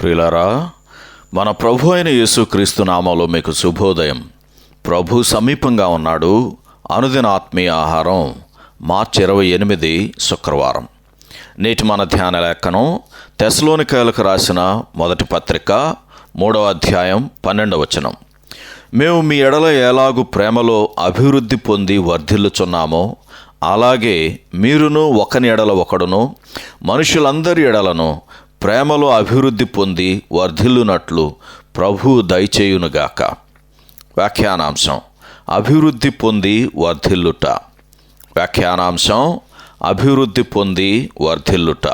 ప్రియులారా మన ప్రభు అయిన యేసుక్రీస్తు నామంలో మీకు శుభోదయం. ప్రభు సమీపంగా ఉన్నాడు. అనుదిన ఆత్మీయ ఆహారం మార్చి ఇరవై ఎనిమిది శుక్రవారం. నేటి మన ధ్యాన లేఖనం తెసలోనికాయలకు రాసిన మొదటి పత్రిక మూడవ అధ్యాయం పన్నెండవ వచనం. మేము మీ ఎడల ఎలాగు ప్రేమలో అభివృద్ధి పొంది వర్ధిల్లుచున్నామో అలాగే మీరును ఒకని ఎడల ఒకడును మనుషులందరి ఎడలను ప్రేమలో అభివృద్ధి పొంది వర్ధిల్లునట్లు ప్రభు దయచేయునుగాక. వ్యాఖ్యానాంశం అభివృద్ధి పొంది వర్ధిల్లుట. వ్యాఖ్యానాంశం అభివృద్ధి పొంది వర్ధిల్లుట.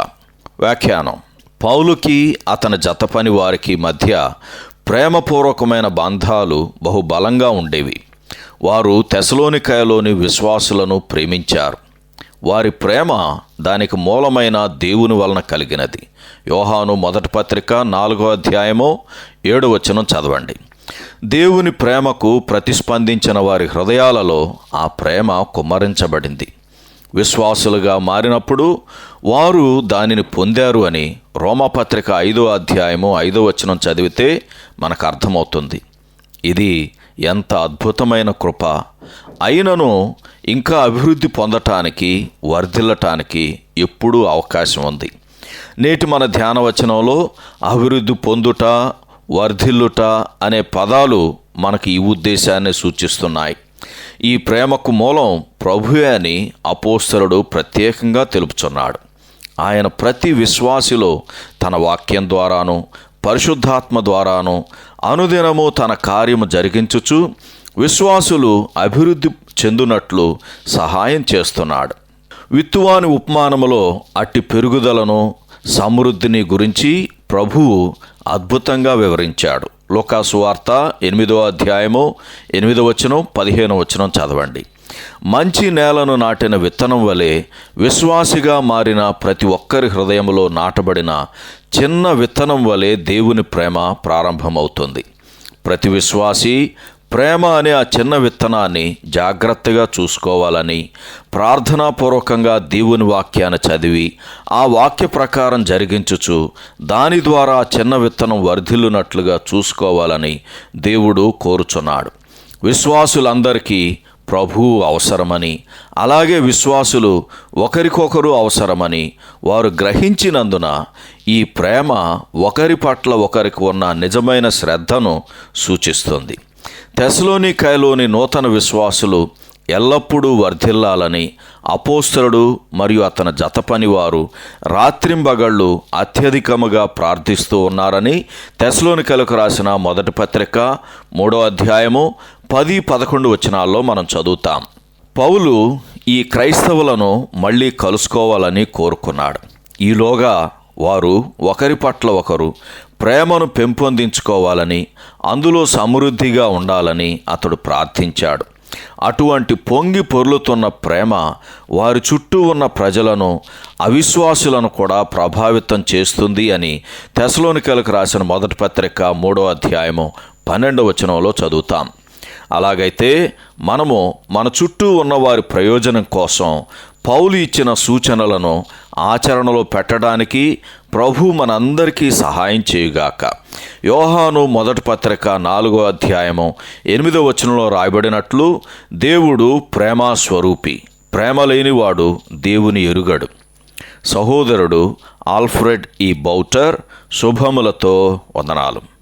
వ్యాఖ్యానం పౌలుకి అతని జతపని వారికి మధ్య ప్రేమపూర్వకమైన బంధాలు బహుబలంగా ఉండేవి. వారు తెసలోనికాయలోని విశ్వాసులను ప్రేమించారు. వారి ప్రేమ దానికి మూలమైన దేవుని వలన కలిగినది. యోహాను మొదటి పత్రిక నాలుగో అధ్యాయము ఏడు వచనం చదవండి. దేవుని ప్రేమకు ప్రతిస్పందించిన వారి హృదయాలలో ఆ ప్రేమ కుమ్మరించబడింది. విశ్వాసులుగా మారినప్పుడు వారు దానిని పొందారు అని రోమపత్రిక ఐదో అధ్యాయము ఐదో వచనం చదివితే మనకు అర్థమవుతుంది ఇది ఎంత అద్భుతమైన కృప. అయినను ఇంకా అభివృద్ధి పొందటానికి వర్ధిల్లటానికి ఎప్పుడూ అవకాశం ఉంది. నేటి మన ధ్యానవచనంలో అభివృద్ధి పొందుట వర్ధిల్లుట అనే పదాలు మనకి ఈ ఉద్దేశాన్ని సూచిస్తున్నాయి. ఈ ప్రేమకు మూలం ప్రభువే అని అపోస్తరుడు ప్రత్యేకంగా తెలుపుచున్నాడు. ఆయన ప్రతి విశ్వాసిలో తన వాక్యం ద్వారాను పరిశుద్ధాత్మ ద్వారాను అనుదినము తన కార్యము జరిగించుచు విశ్వాసులు అభివృద్ధి చెందునట్లు సహాయం చేస్తున్నాడు. విత్తువాని ఉపమానములో అట్టి పెరుగుదలను సమృద్ధిని గురించి ప్రభువు అద్భుతంగా వివరించాడు. లోకాసు వార్త ఎనిమిదో అధ్యాయము ఎనిమిదో వచనం పదిహేను వచనం చదవండి. మంచి నేలను నాటిన విత్తనం వలె విశ్వాసిగా మారిన ప్రతి ఒక్కరి హృదయంలో నాటబడిన చిన్న విత్తనం వలె దేవుని ప్రేమ ప్రారంభమవుతుంది. ప్రతి విశ్వాసి ప్రేమ అనే ఆ చిన్న విత్తనాన్ని జాగ్రత్తగా చూసుకోవాలని ప్రార్థనాపూర్వకంగా దేవుని వాక్యాన్ని చదివి ఆ వాక్య ప్రకారం జరిగించుచు దాని ద్వారా ఆ చిన్న విత్తనం వర్ధిల్లునట్లుగా చూసుకోవాలని దేవుడు కోరుచున్నాడు. విశ్వాసులందరికీ ప్రభువు అవసరమని అలాగే విశ్వాసులు ఒకరికొకరు అవసరమని వారు గ్రహించినందున ఈ ప్రేమ ఒకరి పట్ల ఒకరికి ఉన్న నిజమైన శ్రద్ధను సూచిస్తుంది. తెసలోనికాయలోని నూతన విశ్వాసులు ఎల్లప్పుడూ వర్ధిల్లాలని అపోస్తలుడు మరియు అతని జత పనివారు రాత్రింబగళ్ళు అత్యధికముగా ప్రార్థిస్తూ ఉన్నారని తెసలోనికలకు రాసిన మొదటి పత్రిక మూడో అధ్యాయము పది పదకొండు వచనాల్లో మనం చదువుతాం. పౌలు ఈ క్రైస్తవులను మళ్ళీ కలుసుకోవాలని కోరుకున్నాడు. ఈలోగా వారు ఒకరి పట్ల ఒకరు ప్రేమను పెంపొందించుకోవాలని అందులో సమృద్ధిగా ఉండాలని అతడు ప్రార్థించాడు. అటువంటి పొంగి పొర్లుతున్న ప్రేమ వారి చుట్టూ ఉన్న ప్రజలను అవిశ్వాసులను కూడా ప్రభావితం చేస్తుంది అని తెసలోనికలకు రాసిన మొదటి పత్రిక మూడో అధ్యాయము పన్నెండవ వచనంలో చదువుతాం. అలాగైతే మనము మన చుట్టూ ఉన్న వారి ప్రయోజనం కోసం పౌలు ఇచ్చిన సూచనలను ఆచరణలో పెట్టడానికి ప్రభు మనందరికీ సహాయం చేయుగాక. యోహాను మొదటి పత్రిక నాలుగో అధ్యాయము ఎనిమిదో వచనంలో రాయబడినట్లు దేవుడు ప్రేమా స్వరూపి ప్రేమ లేనివాడు దేవుని ఎరుగడు. సహోదరుడు ఆల్ఫ్రెడ్ ఈ బౌటర్ శుభములతో వందనాలు.